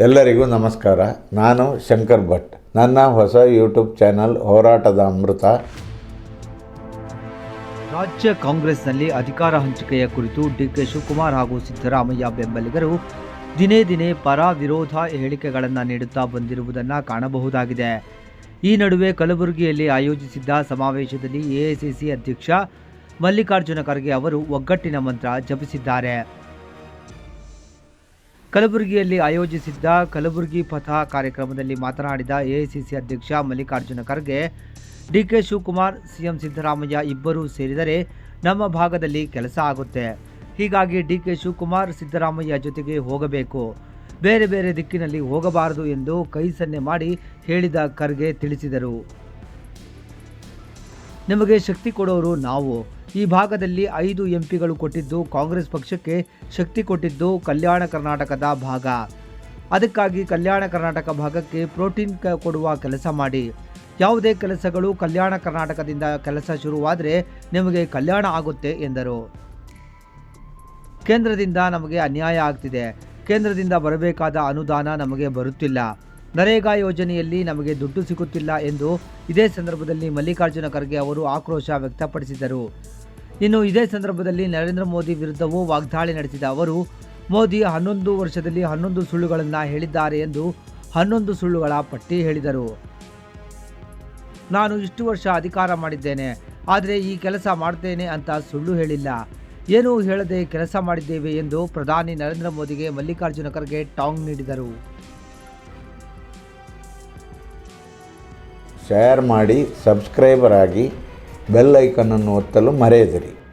ಎಲ್ಲರಿಗೂ ನಮಸ್ಕಾರ. ನಾನು ಶಂಕರ್ ಭಟ್. ನನ್ನ ಹೊಸ ಯೂಟ್ಯೂಬ್ ಚಾನಲ್ ಹೋರಾಟದ ಅಮೃತ. ರಾಜ್ಯ ಕಾಂಗ್ರೆಸ್ನಲ್ಲಿ ಅಧಿಕಾರ ಹಂಚಿಕೆಯ ಕುರಿತು ಡಿ ಕೆ ಶಿವಕುಮಾರ್ ಹಾಗೂ ಸಿದ್ದರಾಮಯ್ಯ ಬೆಂಬಲಿಗರು ದಿನೇ ದಿನೇ ಪರ ವಿರೋಧ ಹೇಳಿಕೆಗಳನ್ನು ನೀಡುತ್ತಾ ಬಂದಿರುವುದನ್ನು ಕಾಣಬಹುದಾಗಿದೆ. ಈ ನಡುವೆ ಕಲಬುರಗಿಯಲ್ಲಿ ಆಯೋಜಿಸಿದ್ದ ಸಮಾವೇಶದಲ್ಲಿ ಎಐಸಿಸಿ ಅಧ್ಯಕ್ಷ ಮಲ್ಲಿಕಾರ್ಜುನ ಖರ್ಗೆ ಅವರು ಒಗ್ಗಟ್ಟಿನ ಮಂತ್ರ ಜಪಿಸಿದ್ದಾರೆ. ಕಲಬುರಗಿಯಲ್ಲಿ ಆಯೋಜಿಸಿದ್ದ ಕಲಬುರಗಿ ಪಥ ಕಾರ್ಯಕ್ರಮದಲ್ಲಿ ಮಾತನಾಡಿದ ಎಐಸಿಸಿ ಅಧ್ಯಕ್ಷ ಮಲ್ಲಿಕಾರ್ಜುನ ಖರ್ಗೆ, ಡಿಕೆ ಶಿವಕುಮಾರ್, ಸಿಎಂ ಸಿದ್ದರಾಮಯ್ಯ ಇಬ್ಬರೂ ಸೇರಿದರೆ ನಮ್ಮ ಭಾಗದಲ್ಲಿ ಕೆಲಸ ಆಗುತ್ತೆ. ಹೀಗಾಗಿ ಡಿಕೆ ಶಿವಕುಮಾರ್, ಸಿದ್ದರಾಮಯ್ಯ ಜೊತೆಗೆ ಹೋಗಬೇಕು. ಬೇರೆ ಬೇರೆ ದಿಕ್ಕಿನಲ್ಲಿ ಹೋಗಬಾರದು ಎಂದು ಕೈ ಸನ್ನೆ ಮಾಡಿ ಹೇಳಿದ ಖರ್ಗೆ ತಿಳಿಸಿದರು. ನಿಮಗೆ ಶಕ್ತಿ ಕೊಡೋರು ನಾವು. ಈ ಭಾಗದಲ್ಲಿ ಐದು ಎಂಪಿಗಳು ಕೊಟ್ಟಿದ್ದು ಕಾಂಗ್ರೆಸ್ ಪಕ್ಷಕ್ಕೆ ಶಕ್ತಿ ಕೊಟ್ಟಿದ್ದು ಕಲ್ಯಾಣ ಕರ್ನಾಟಕದ ಭಾಗ. ಅದಕ್ಕಾಗಿ ಕಲ್ಯಾಣ ಕರ್ನಾಟಕ ಭಾಗಕ್ಕೆ ಪ್ರೋಟೀನ್ ಕೊಡುವ ಕೆಲಸ ಮಾಡಿ. ಯಾವುದೇ ಕೆಲಸಗಳು ಕಲ್ಯಾಣ ಕರ್ನಾಟಕದಿಂದ ಕೆಲಸ ಶುರುವಾದರೆ ನಿಮಗೆ ಕಲ್ಯಾಣ ಆಗುತ್ತೆ ಎಂದರು. ಕೇಂದ್ರದಿಂದ ನಮಗೆ ಅನ್ಯಾಯ ಆಗ್ತಿದೆ. ಕೇಂದ್ರದಿಂದ ಬರಬೇಕಾದ ಅನುದಾನ ನಮಗೆ ಬರುತ್ತಿಲ್ಲ. ನರೇಗಾ ಯೋಜನೆಯಲ್ಲಿ ನಮಗೆ ದುಡ್ಡು ಸಿಗುತ್ತಿಲ್ಲ ಎಂದು ಇದೇ ಸಂದರ್ಭದಲ್ಲಿ ಮಲ್ಲಿಕಾರ್ಜುನ ಖರ್ಗೆ ಅವರು ಆಕ್ರೋಶ ವ್ಯಕ್ತಪಡಿಸಿದರು. ಇನ್ನು ಇದೇ ಸಂದರ್ಭದಲ್ಲಿ ನರೇಂದ್ರ ಮೋದಿ ವಿರುದ್ಧವೂ ವಾಗ್ದಾಳಿ ನಡೆಸಿದ ಅವರು, ಮೋದಿ ಹನ್ನೊಂದು ವರ್ಷದಲ್ಲಿ ಹನ್ನೊಂದು ಸುಳ್ಳುಗಳನ್ನು ಹೇಳಿದ್ದಾರೆ ಎಂದು ಹನ್ನೊಂದು ಸುಳ್ಳುಗಳ ಪಟ್ಟಿ ಹೇಳಿದರು. ನಾನು ಇಷ್ಟು ವರ್ಷ ಅಧಿಕಾರ ಮಾಡಿದ್ದೇನೆ, ಆದರೆ ಈ ಕೆಲಸ ಮಾಡ್ತೇನೆ ಅಂತ ಸುಳ್ಳು ಹೇಳಿಲ್ಲ. ಏನೂ ಹೇಳದೆ ಕೆಲಸ ಮಾಡಿದ್ದೇವೆ ಎಂದು ಪ್ರಧಾನಿ ನರೇಂದ್ರ ಮೋದಿಗೆ ಮಲ್ಲಿಕಾರ್ಜುನ ಖರ್ಗೆ ಟಾಂಗ್ ನೀಡಿದರು. ಶೇರ್ ಮಾಡಿ ಸಬ್ಸ್ಕ್ರೈಬರ್ ಆಗಿ ಬೆಲ್ ಐಕನನ್ನು ಒತ್ತಲು ಮರೆಯದಿರಿ.